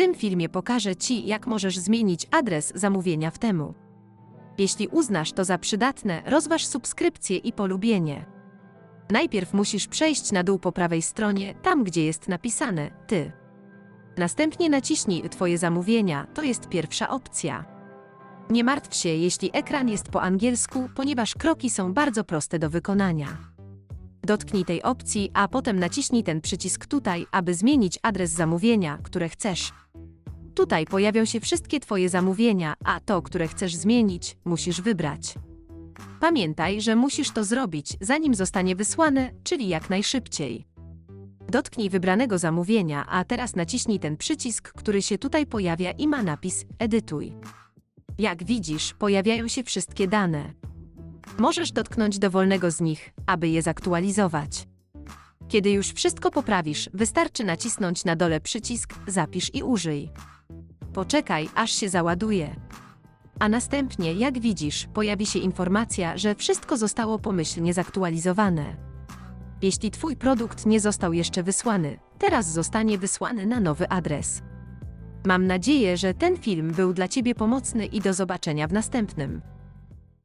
tym filmie pokażę Ci, jak możesz zmienić adres zamówienia w temu. Jeśli uznasz to za przydatne, rozważ subskrypcję i polubienie. Najpierw musisz przejść na dół po prawej stronie, tam gdzie jest napisane Ty. Następnie naciśnij Twoje zamówienia, to jest pierwsza opcja. Nie martw się, jeśli ekran jest po angielsku, ponieważ kroki są bardzo proste do wykonania. Dotknij tej opcji, a potem naciśnij ten przycisk tutaj, aby zmienić adres zamówienia, które chcesz. Tutaj pojawią się wszystkie Twoje zamówienia, a to, które chcesz zmienić, musisz wybrać. Pamiętaj, że musisz to zrobić, zanim zostanie wysłane, czyli jak najszybciej. Dotknij wybranego zamówienia, a teraz naciśnij ten przycisk, który się tutaj pojawia i ma napis Edytuj. Jak widzisz, pojawiają się wszystkie dane. Możesz dotknąć dowolnego z nich, aby je zaktualizować. Kiedy już wszystko poprawisz, wystarczy nacisnąć na dole przycisk Zapisz i użyj. Poczekaj, aż się załaduje. A następnie, jak widzisz, pojawi się informacja, że wszystko zostało pomyślnie zaktualizowane. Jeśli Twój produkt nie został jeszcze wysłany, teraz zostanie wysłany na nowy adres. Mam nadzieję, że ten film był dla Ciebie pomocny i do zobaczenia w następnym.